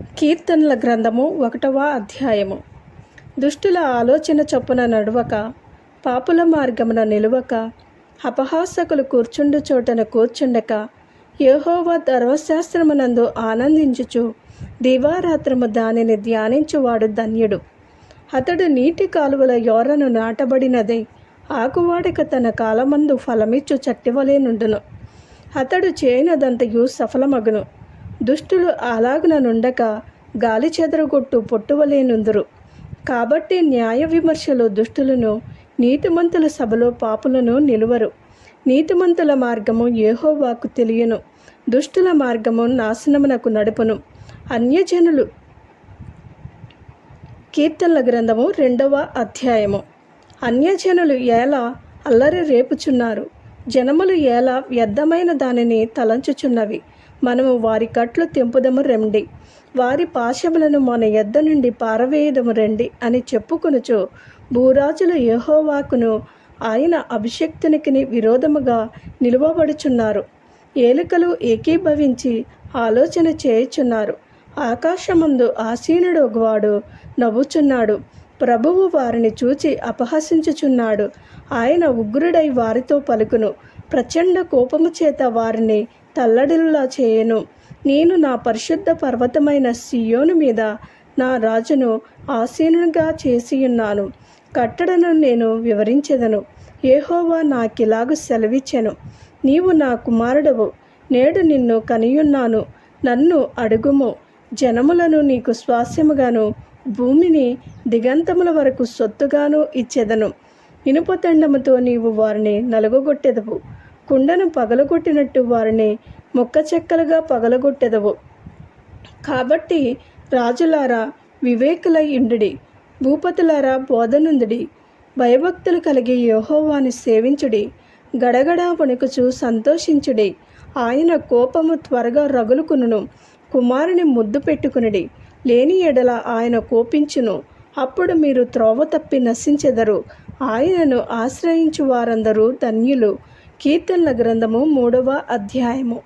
కీర్తనల గ్రంథము ఒకటవ అధ్యాయము. దుష్టుల ఆలోచన చొప్పున నడవక పాపుల మార్గమున నిలువక అపహాసకులు కూర్చుండు చోటన కూర్చుండక యెహోవా ధర్మశాస్త్రమునందు ఆనందించుచు దివారాత్రము దానిని ధ్యానించువాడు ధన్యుడు. అతడు నీటి కాలువల యోరను నాటబడినదే ఆకువాడక తన కాలమందు ఫలమిచ్చు చట్టివలేనుండును అతడు చేయనదంతయు సఫలమగును. దుష్టులు అలాగుననుండక గాలి చెదరగొట్టు పొట్టువలేనుందురు. కాబట్టి న్యాయ విమర్శలు దుష్టులను నీతిమంతుల సభలో పాపులను నిలువరు. నీతిమంతుల మార్గము యెహోవాకు తెలియను. దుష్టుల మార్గము నాశనమునకు నడుపును. అన్యజనులు కీర్తనల గ్రంథము రెండవ అధ్యాయము. అన్యజనులు ఎలా అల్లరి రేపుచున్నారు? జనములు ఎలా వ్యర్థమైన దానిని తలంచుచున్నవి. మనము వారి కట్లు తెంపుదము రండి. వారి పాశములను మన ఎద్ద నుండి పారవేయదము రండి అని చెప్పుకొనుచు భూరాజులు యహోవాకును ఆయన అభిషక్తునికి విరోధముగా నిలువబడుచున్నారు. ఏలికలు ఏకీభవించి ఆలోచన చేయుచున్నారు. ఆకాశమందు ఆసీనుడు ఒకవాడు నవ్వుచున్నాడు. ప్రభువు వారిని చూచి అపహసించుచున్నాడు. ఆయన ఉగ్రుడై వారితో పలుకును. ప్రచండ కోపము చేత వారిని తల్లడిల్లా చేయను. నేను నా పరిశుద్ధ పర్వతమైన సియోను మీద నా రాజును ఆసీనుగా చేసియున్నాను. కట్టడను నేను వివరించెదను. ఏహోవా నాకిలాగు సెలవిచ్చెను. నీవు నా కుమారుడవు. నేడు నిన్ను కనియున్నాను. నన్ను అడుగుము. జనములను నీకు స్వాస్యముగాను భూమిని దిగంతముల వరకు సొత్తుగాను ఇచ్చేదను. ఇనుపతండముతో నీవు వారిని నలుగొట్టెదవు కుండను పగలగొట్టినట్టు వారిని మొక్క చెక్కలుగా పగలగొట్టెదవు. కాబట్టి రాజులారా వివేకులై ఇండుడి భూపతులారా బోధనుందుడి. భయభక్తులు కలిగి యెహోవాని సేవించుడి. గడగడా వణుకుచు సంతోషించుడి. ఆయన కోపము త్వరగా రగులుకును కుమారుని ముద్దు పెట్టుకునుడి. లేని ఎడల ఆయన కోపించును. అప్పుడు మీరు త్రోవ తప్పి నశించెదరు. ఆయనను ఆశ్రయించు వారందరూ ధన్యులు. కీర్తనల గ్రంథము మూడవ అధ్యాయము.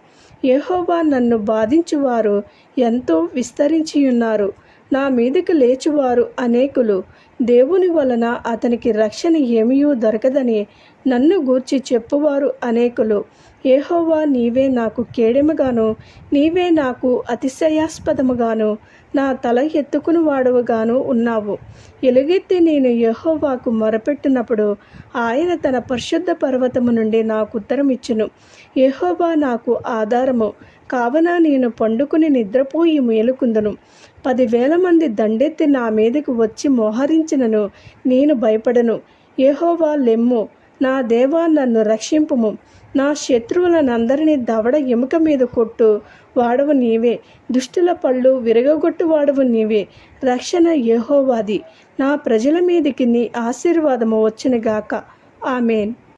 యహోవా నన్ను బాధించువారు ఎంతో విస్తరించియున్నారు. నా మీదకు లేచువారు అనేకులు. దేవుని వలన అతనికి రక్షణ ఏమీయూ దొరకదని నన్ను గూర్చి చెప్పువారు అనేకులు. ఏహోవా నీవే నాకు కేడెముగాను నీవే నాకు అతిశయాస్పదముగాను నా తల ఎత్తుకుని వాడవుగాను ఉన్నావు. ఎలుగెత్తి నేను యెహోవాకు మొరపెట్టినప్పుడు ఆయన తన పరిశుద్ధ పర్వతము నుండి నాకు ఉత్తరం ఇచ్చును యహోవా నాకు ఆధారము కావున నేను పండుకుని నిద్రపోయి మేలుకుందును. పదివేల మంది దండెత్తి నా మీదకు వచ్చి మోహరించినను నేను భయపడను. యెహోవా లెమ్ము నా దేవా నన్ను రక్షింపుము. నా శత్రువులనందరినీ దవడ ఎముక మీద కొట్టు వాడవు నీవే. దుష్టుల పళ్ళు విరగొట్టు వాడవు నీవే. రక్షణ యహోవాది. నా ప్రజల మీదికి నీ ఆశీర్వాదము వచ్చునుగాక. ఆమెన్.